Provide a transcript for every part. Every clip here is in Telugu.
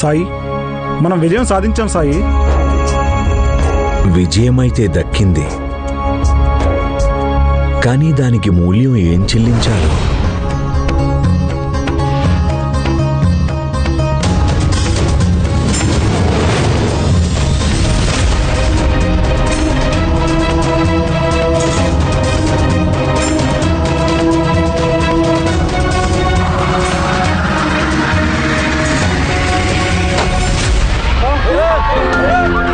సాయి. మనం విజయం సాధించాం సాయి. విజయమైతే దక్కింది. కానీ దానికి మూల్యం ఏం చెల్లించాలో? అవి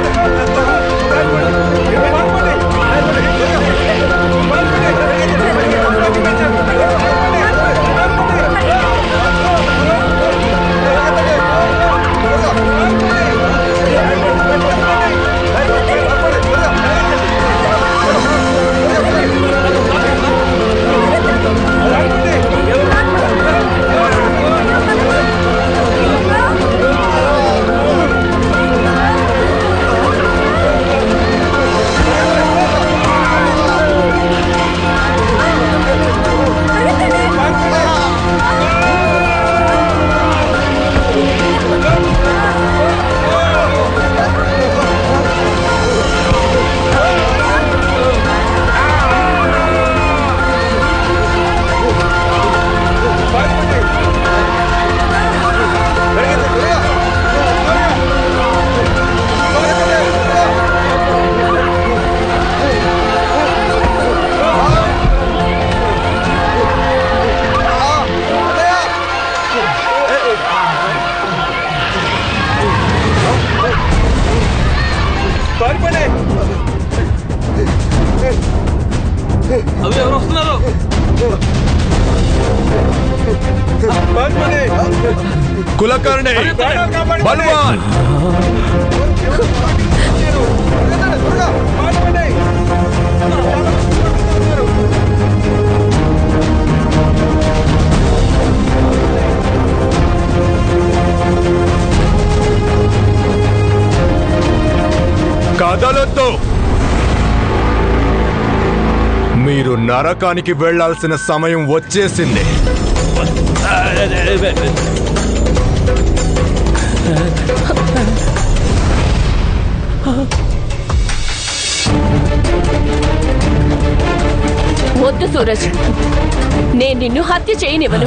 బల్వాన్. కదలొద్దు. మీరు నరకానికి వెళ్ళాల్సిన సమయం వచ్చేసింది. వద్దు సూరజ్. నేను నిన్ను హత్య చేయనివ్వను.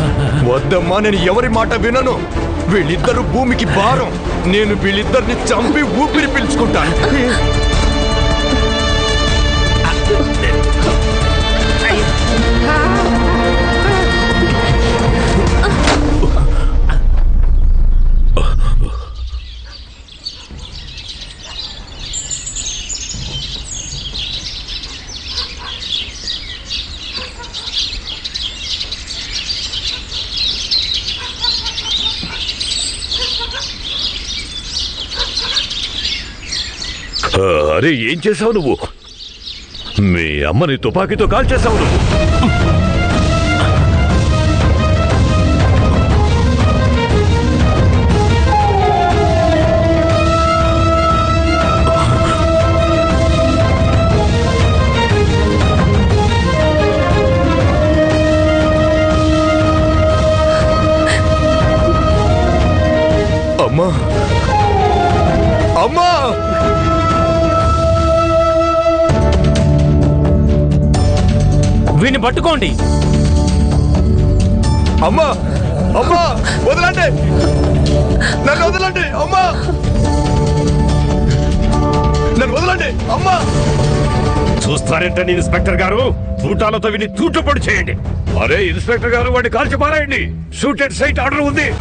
వద్దమ్మా నేను ఎవరి మాట వినను. వీళ్ళిద్దరు భూమికి భారం. నేను వీళ్ళిద్దరిని చంపి ఊపిరి పీల్చుకుంటాను. అరే ఏం చేసావు నువ్వు? మీ అమ్మని తుపాకీతో కాల్ చేసావు నువ్వు. వీడిని పట్టుకోండి. అమ్మా అమ్మా వదలండి. నన్ను వదలండి అమ్మా. నన్ను వదలండి అమ్మా. చూస్తారేంటండి ఇన్స్పెక్టర్ గారు? తూటాలతో విని తూట్లు చేయండి. అరే ఇన్స్పెక్టర్ గారు వాడిని కాల్చి పారాయండి. షూట్ ఎట్ సైట్ ఆర్డర్ ఉంది.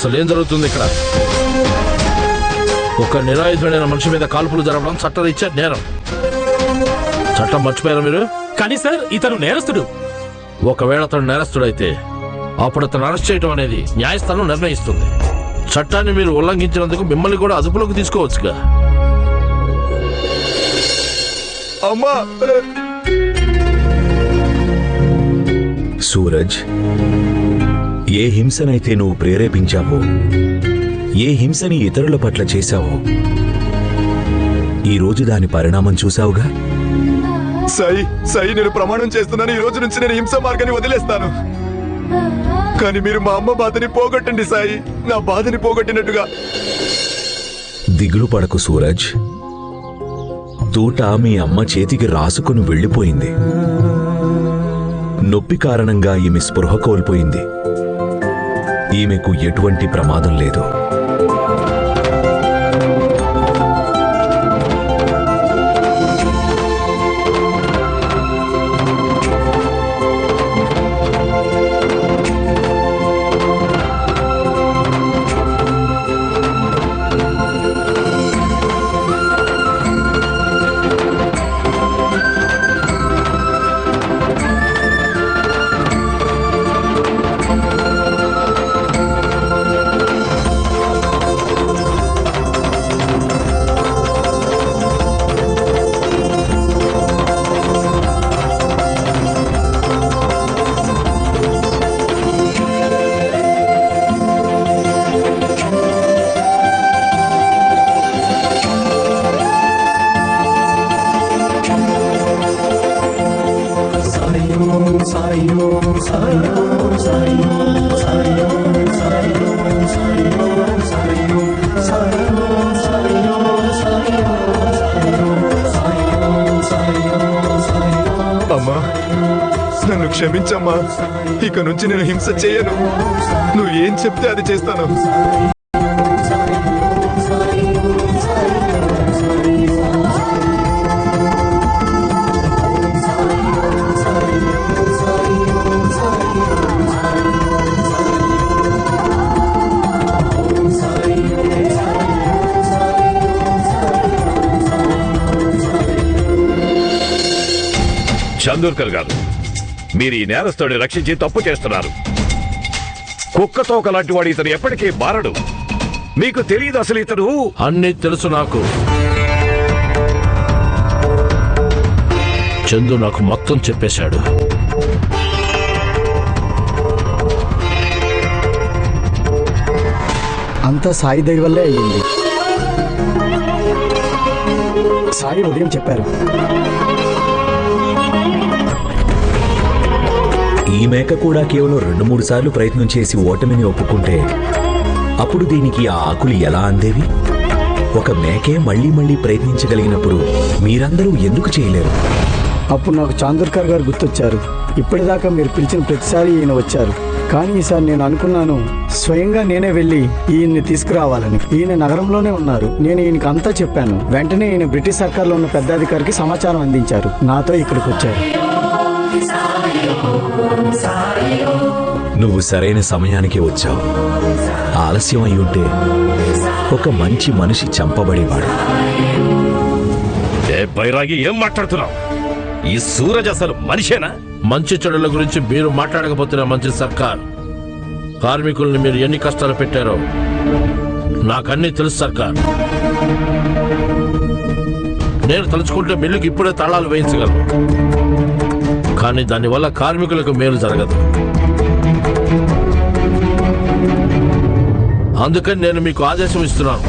అసలు ఏం జరుగుతుంది ఇక్కడ? ఒక నిరాయుధుడైన మనిషి మీద కాల్పులు జరపడం చట్టరీత్యా నేరం. చట్టం మర్చిపోయారా మీరు? కానీ సార్ ఇతను నేరస్తుడు. ఒకవేళ అతను నేరస్తుడైతే అప్పుడు అతను అరెస్ట్ చేయడం అనేది న్యాయస్థానం నిర్ణయిస్తుంది. చట్టాన్ని మీరు ఉల్లంఘించినందుకు మిమ్మల్ని కూడా అదుపులోకి తీసుకోవచ్చుగా. అమ్మా! సూరజ్ ఏ హింసనైతే నువ్వు ప్రేరేపించావో ఏ హింసని ఇతరుల పట్ల చేశావో ఈ రోజు దాని పరిణామం చూశావుగా? సాయి సాయి నేను ప్రమాణం చేస్తున్నాను. ఈ రోజు నుంచి నేను హింస మార్గాన్ని వదిలేస్తాను. కానీ మీరు మా అమ్మ బాధని పోగొట్టండి సాయి నా బాధని పోగొట్టినట్టుగా. దిగులు పడకు సూరజ్. తూట మీ అమ్మ చేతికి రాసుకుని వెళ్ళిపోయింది. నొప్పి కారణంగా ఈమె స్పృహ కోల్పోయింది. ఈమెకు ఎటువంటి ప్రమాదం లేదు. నన్ను క్షమించమ్మా. ఇక నుంచి నేను హింస చేయను. నువ్వు ఏం చెప్తే అది చేస్తాను. చందూర్కర్ గారు మీరు ఈ నేరస్తుడిని రక్షించి తప్పు చేస్తున్నారు. కుక్కతోక లాంటి వాడు ఇతను ఎప్పటికీ మారడు. మీకు తెలియదు అసలు ఇతను. అన్నీ తెలుసు నాకు. చందు నాకు మొత్తం చెప్పేశాడు. అంతా సాయి దయ వల్లే అయ్యింది. సాయి ఉదయం చెప్పారు. ఈ మేక కూడా కేవలం రెండు మూడు సార్లు ప్రయత్నం చేసి ఓటమిని ఒప్పుకుంటే అప్పుడు దీనికి ఆ ఆకులు ఎలా అందేవి? ఒక మేకే మళ్ళీ మళ్ళీ ప్రయత్నించగలిగినప్పుడు మీరందరూ ఎందుకు చేయలేరు? అప్పుడు నాకు చాందర్కర్ గారు గుర్తొచ్చారు. ఇప్పటిదాకా మీరు పిలిచిన ప్రతిసారి ఈయన వచ్చారు. కానీ ఈసారి నేను అనుకున్నాను స్వయంగా నేనే వెళ్ళి ఈయన్ని తీసుకురావాలని. ఈయన నగరంలోనే ఉన్నారు. నేను ఈయనకి అంతా చెప్పాను. వెంటనే ఈయన బ్రిటిష్ సర్కార్లో ఉన్న పెద్ద అధికారికి సమాచారం అందించారు. నాతో ఇక్కడికి వచ్చారు. నువ్వు సరైన సమయానికి వచ్చావు. ఆలస్యం అయి ఉంటే ఒక మంచి మనిషి చంపబడేవాడు. ఏ బైరాగి ఏం మాట్లాడుతున్నావు? ఈ సూరజ్ అసలు మనిషేనా? మంచి చెడుల గురించి మీరు మాట్లాడకపోతున్న మంచి సర్కార్. కార్మికుల్ని మీరు ఎన్ని కష్టాలు పెట్టారో నాకన్నీ తెలుసు సర్కార్. నేను తలుచుకుంటే మిల్లుకి ఇప్పుడే తాళాలు వేయించగలను. కానీ దానివల్ల కార్మికులకు మేలు జరగదు. అందుకని నేను మీకు ఆదేశం ఇస్తున్నాను.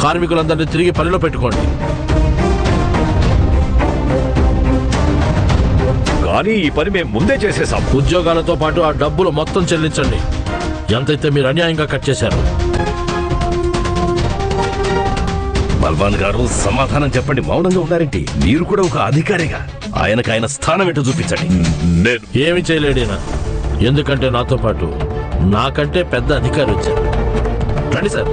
కార్మికులందరినీ తిరిగి పనిలో పెట్టుకోండి. కానీ ఈ పని మేము ముందే చేసేసాం. ఉద్యోగాలతో పాటు ఆ డబ్బులు మొత్తం చెల్లించండి. ఎంతైతే మీరు అన్యాయంగా కట్ చేశారు. బల్వాన్ గారు సమాధానం చెప్పండి. మౌనంగా ఉన్నారేంటి మీరు కూడా ఒక అధికారిగా. ఆయనకు ఆయన స్థానం ఏంటో చూపించండి. నేను. ఏమి చేయలేడేనా ఎందుకంటే నాతో పాటు నాకంటే పెద్ద అధికారి వచ్చారు. రండి సార్.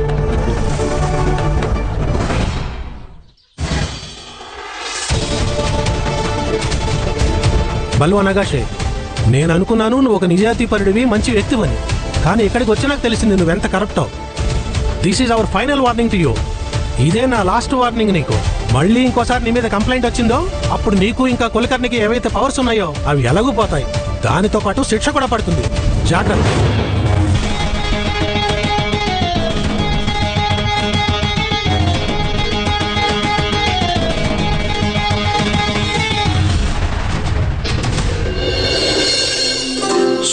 బల్వా నగాషే నేను అనుకున్నాను నువ్వు ఒక నిజాతీపరుడివి మంచి వ్యక్తివని. కానీ ఇక్కడికి వచ్చినాక తెలిసింది నువ్వెంత కరప్టో this is our final warning to you ఇదే నా లాస్ట్ వార్నింగ్ నీకు. మళ్ళీ ఇంకోసారి నీ మీద కంప్లైంట్ వచ్చిందో అప్పుడు నీకు ఇంకా కులకర్ణికి ఏవైతే పవర్స్ ఉన్నాయో అవి ఎలాగూ పోతాయి దానితో పాటు శిక్ష కూడా పడుతుంది. జాగ్రత్త.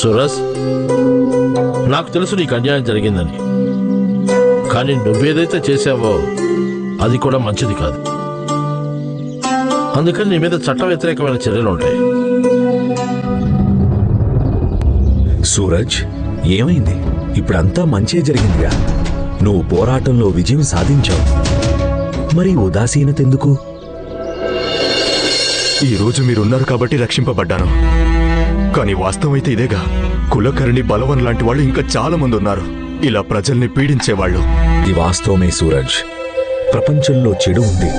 సురస్ నాకు తెలుసు నీకు అన్యాయం జరిగిందని. కానీ నువ్వేదైతే చేసావో అది కూడా మంచిది కాదు. అందుకని నీ మీద చట్ట వ్యతిరేకమైన చర్యలు ఉంటాయి. సూరజ్ ఏమైంది? ఇప్పుడంతా మంచే జరిగిందిగా. నువ్వు పోరాటంలో విజయం సాధించావు. మరి ఉదాసీనత ఎందుకు? ఈ రోజు మీరున్నారు కాబట్టి రక్షింపబడ్డాను. కానీ వాస్తవం అయితే ఇదేగా. కులకర్ణి బలవన్ లాంటి వాళ్ళు ఇంకా చాలా మంది ఉన్నారు ఇలా ప్రజల్ని పీడించేవాళ్ళు. ఇది వాస్తవమే సూరజ్. ప్రపంచంలో చెడు ఉంది.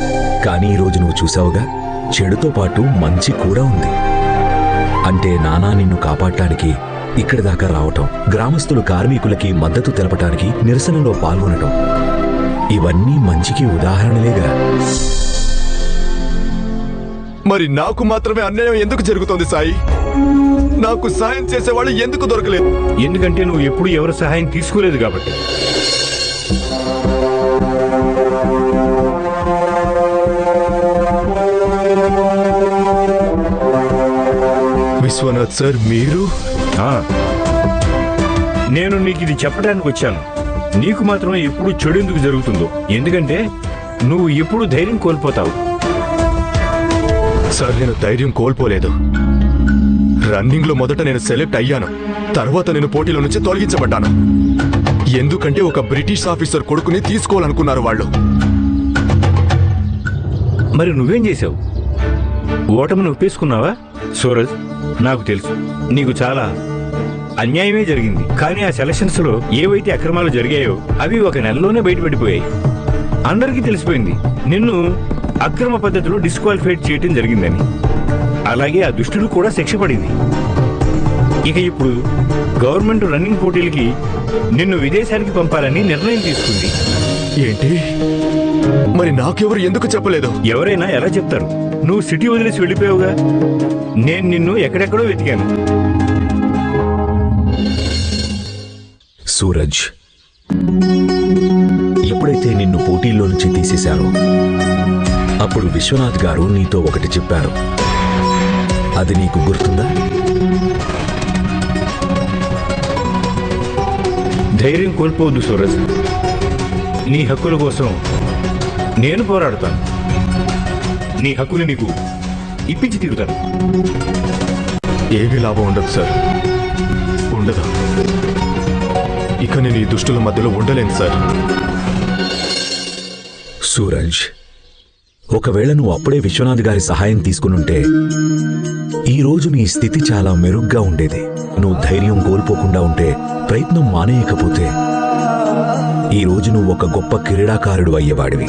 కానీ ఈరోజు నువ్వు చూసావుగా? చెడుతో పాటు మంచి కూడా ఉంది. అంటే నానా నిన్ను కాపాడటానికి ఇక్కడి దాకా రావటం గ్రామస్తులు కార్మికులకి మద్దతు తెలపటానికి నిరసనలో పాల్గొనటం. ఇవన్నీ మంచికి ఉదాహరణలేగా. మరి నాకు మాత్రమే అన్యాయం ఎందుకు జరుగుతోంది సాయి? నాకు సాయం చేసేవాళ్ళు ఎందుకు దొరకలేదు? ఎందుకంటే నువ్వు ఎప్పుడు ఎవరి సహాయం తీసుకోలేదు కాబట్టి. విశ్వనాథ్ సార్ మీరు? ఆ. నేను నీకు ఇది చెప్పడానికి వచ్చాను. నీకు మాత్రమే ఎప్పుడు చెడు ఎందుకు జరుగుతుందో. ఎందుకంటే నువ్వు ఎప్పుడు ధైర్యం కోల్పోతావు. సార్ నేను ధైర్యం కోల్పోలేదు. రన్నింగ్లో మొదట నేను సెలెక్ట్ అయ్యాను. తర్వాత నేను పోటీలో నుంచి తొలగించబడ్డాను. ఎందుకంటే ఒక బ్రిటిష్ ఆఫీసర్ కొడుకుని తీసుకోవాలనుకున్నారు వాళ్ళు. మరి నువ్వేం చేసావు ఓటమిని ఒప్పేసుకున్నావా సూరజ్ నాకు తెలుసు. నీకు చాలా అన్యాయమే జరిగింది. కానీ ఆ సెలక్షన్స్లో ఏవైతే అక్రమాలు జరిగాయో అవి ఒక నెలలోనే బయటపడిపోయాయి. అందరికీ తెలిసిపోయింది. నిన్ను అక్రమ పద్ధతిలో డిస్క్వాలిఫైడ్ చేయటం జరిగిందని. అలాగే ఆ దుష్టుడు కూడా శిక్ష పడింది. ఇక ఇప్పుడు గవర్నమెంట్ రన్నింగ్ పోటీలకి నిన్ను విదేశానికి పంపాలని నిర్ణయం తీసుకుంది. ఏంటి? మరి నాకెవరు ఎందుకు చెప్పలేదు? ఎవరైనా ఎలా చెప్తారు? నువ్వు సిటీ వదిలేసి వెళ్ళిపోయావుగా. నేను నిన్ను ఎక్కడెక్కడో వెతికాను. సూరజ్ ఎప్పుడైతే నిన్ను పోటీల్లో నుంచి తీసేశారో అప్పుడు విశ్వనాథ్ గారు నీతో ఒకటి చెప్పారు. అది నీకు గుర్తుందా? ధైర్యం కోల్పోవద్దు సూరజ్. నీ హక్కుల కోసం నేను పోరాడతాను. నీ హక్కులు నీకు ఇప్పించి తీరుతాను. ఏమీ లాభం ఉండదు సార్. ఉండదు? ఇక నేను ఈ దుష్టుల మధ్యలో ఉండలేను సార్. సూరజ్ ఒకవేళ నువ్వు అప్పుడే విశ్వనాథ్ గారి సహాయం తీసుకునుంటే ఈ రోజు నీ స్థితి చాలా మెరుగ్గా ఉండేది. నువ్వు ధైర్యం కోల్పోకుండా ఉంటే ప్రయత్నం మానేయకపోతే ఈ రోజు నువ్వు ఒక గొప్ప క్రీడాకారుడు అయ్యేవాడివి.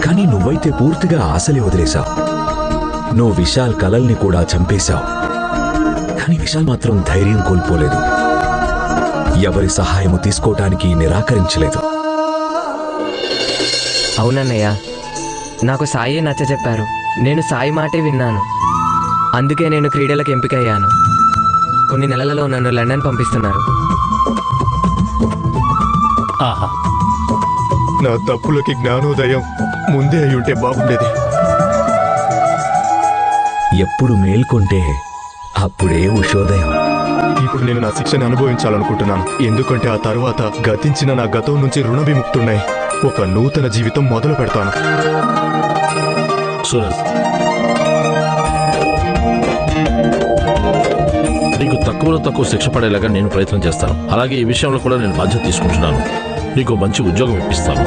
కానీ నువ్వైతే పూర్తిగా ఆశలే వదిలేశావు. నువ్వు విశాల్ కలల్ని కూడా చంపేశావు. కానీ విశాల్ మాత్రం ధైర్యం కోల్పోలేదు. ఎవరి సహాయము తీసుకోవటానికి నిరాకరించలేదు. అవునన్నయ్య నాకు సాయి నచ్చ చెప్పారు. నేను సాయి మాటే విన్నాను. అందుకే నేను క్రీడలకు ఎంపికయ్యాను. కొన్ని నెలలలో నన్ను లండన్ పంపిస్తున్నారు. నా తప్పులకి జ్ఞానోదయం ముందే అయి ఉంటే బాగుండేది. ఎప్పుడు మేల్కొంటే అప్పుడే ఉషోదయం. ఇప్పుడు నేను నా శిక్షని అనుభవించాలనుకుంటున్నాను. ఎందుకంటే ఆ తర్వాత గతించిన నా గతం నుంచి రుణ విముక్తున్నాయి ఒక నూతన జీవితం మొదలు పెడతాను. సూరజ్ నీకు తక్కువలో తక్కువ శిక్ష పడేలాగా నేను ప్రయత్నం చేస్తాను. అలాగే ఈ విషయంలో కూడా నేను బాధ్యత తీసుకుంటున్నాను. నీకు మంచి ఉద్యోగం ఇప్పిస్తాను.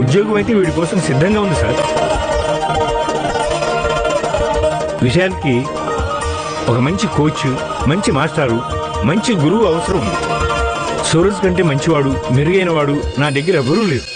ఉద్యోగం అయితే వీడి కోసం సిద్ధంగా ఉంది సార్. విషయానికి ఒక మంచి కోచ్ మంచి మాస్టారు మంచి గురువు అవసరం. ఉంది సూరజ్ కంటే మంచివాడు మెరుగైన వాడు నా దగ్గర ఎవరూ లేరు.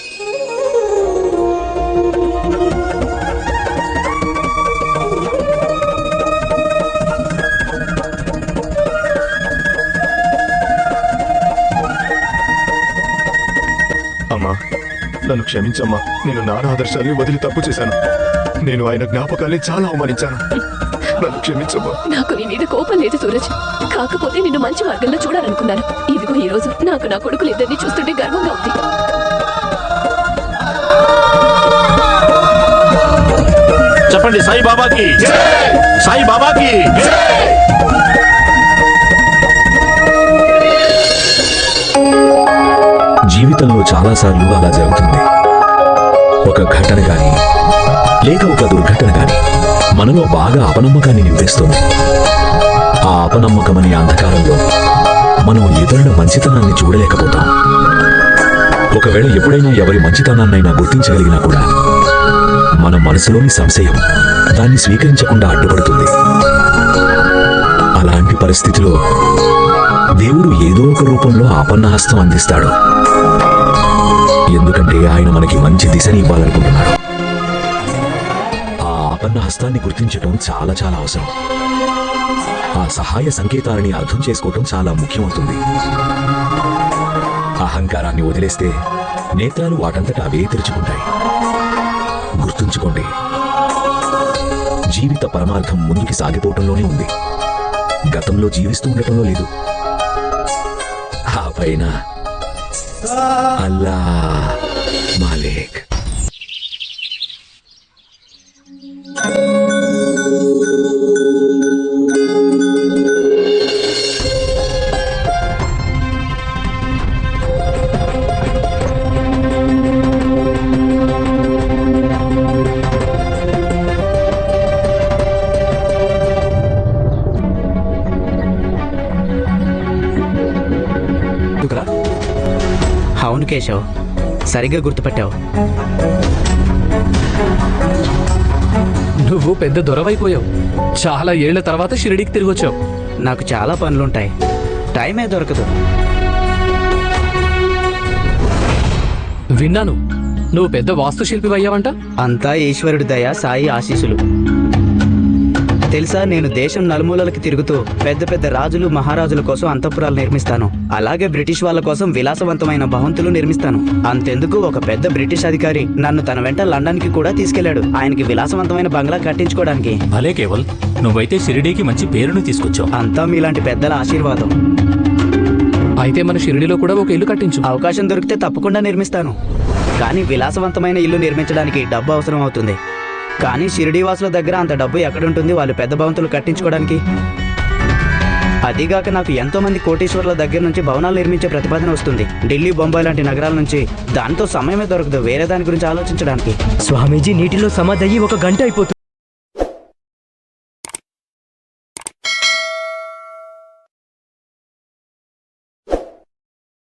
నన్ను క్షమించమ్మా. నేను నాన్న ఆదర్శాన్ని వదిలి తప్పు చేశాను. నేను ఆయన జ్ఞాపకాల్ని చాలా అవమానించాను. నన్ను క్షమించమ్మా. నాకు నీ మీద కోపం లేదు సూరజ్. కాకపోతే నిన్ను మంచి మార్గంలో చూడాలనుకున్నాను. ఇదిగో ఈ రోజు నాకు నా కొడుకులు ఇద్దరిని చూస్తుంటే గర్వంగా ఉంది. చెప్పండి సాయి బాబాకి సాయి బాబాకి చాలాసార్లు అలా జరుగుతుంది. ఒక ఘటన కానీ లేక ఒక దుర్ఘటన గాని మనలో బాగా అపనమ్మకాన్ని నింపేస్తుంది. ఆ అపనమ్మకం అనే అంధకారంలో మనం ఇతరుల మంచితనాన్ని చూడలేకపోతాం. ఒకవేళ ఎప్పుడైనా ఎవరి మంచితనాన్నైనా గుర్తించగలిగినా కూడా మన మనసులోని సంశయం దాన్ని స్వీకరించకుండా అడ్డుపడుతుంది. అలాంటి పరిస్థితిలో దేవుడు ఏదో ఒక రూపంలో ఆపన్నహస్తం అందిస్తాడు. ఎందుకంటే ఆయన మనకి మంచి దిశని ఇవ్వాలనుకుంటున్నాడు ఆ ఆపన్న హస్తాన్ని గుర్తించటం చాలా చాలా అవసరం. ఆ సహాయ సంకేతాలని అర్థం చేసుకోవటం చాలా ముఖ్యమవుతుంది. అహంకారాన్ని వదిలేస్తే నేత్రాలు వాటంతట అవే తెరుచుకుంటాయి. గుర్తుంచుకోండి జీవిత పరమార్థం ముందుకి సాగిపోవటంలోనే ఉంది. గతంలో జీవిస్తూ ఉండటంలో లేదు. ఆ పైన अल्लाह मालिक కేశవ్ సరిగ్గా గుర్తుపట్టావు. నువ్వు పెద్ద దొరవైపోయావు. చాలా ఏళ్ళ తర్వాత షిరిడీకి తిరిగి వచ్చావు. నాకు చాలా పనులుంటాయి. టైమే దొరకదు. విన్నాను. నువ్వు పెద్ద వాస్తుశిల్పి అయ్యావంట అంతా ఈశ్వరుడి దయ సాయి ఆశీస్సులు. తెలుసా నేను దేశం నలుమూలలకి తిరుగుతూ పెద్ద పెద్ద రాజులు మహారాజుల కోసం అంతఃపురాలు నిర్మిస్తాను. అలాగే బ్రిటిష్ వాళ్ళ కోసం విలాసవంతమైన భవంతులు నిర్మిస్తాను. అంతెందుకు ఒక పెద్ద బ్రిటిష్ అధికారి నన్ను తన వెంట లండన్కి కూడా తీసుకెళ్ళాడు. ఆయనకి విలాసవంతమైన బంగ్లా కట్టించుకోవడానికి. భలే కేవల్ నువ్వైతే షిరిడీకి మంచి పేరును తీసుకొచ్చావు. అంతా మీలాంటి పెద్దల ఆశీర్వాదం. అయితే మన షిరిడీలో కూడా ఒక ఇల్లు కట్టించు. అవకాశం దొరికితే తప్పకుండా నిర్మిస్తాను. కానీ విలాసవంతమైన ఇల్లు నిర్మించడానికి డబ్బు అవసరం అవుతుంది. కానీ షిరిడీవాసుల దగ్గర అంత డబ్బు ఎక్కడుంటుంది వాళ్ళు పెద్ద భవంతులు కట్టించుకోవడానికి? అదిగాక నాకు ఎంతో మంది కోటీశ్వర్ల దగ్గర నుంచి భవనాలు నిర్మించే ప్రతిపాదన వస్తుంది. ఢిల్లీ బొంబాయి లాంటి నగరాల నుంచి దాంతో సమయమే దొరకదు వేరే దాని గురించి ఆలోచించడానికి. స్వామీజీ నీటిలో సమాధి ఒక గంట అయిపోతుంది.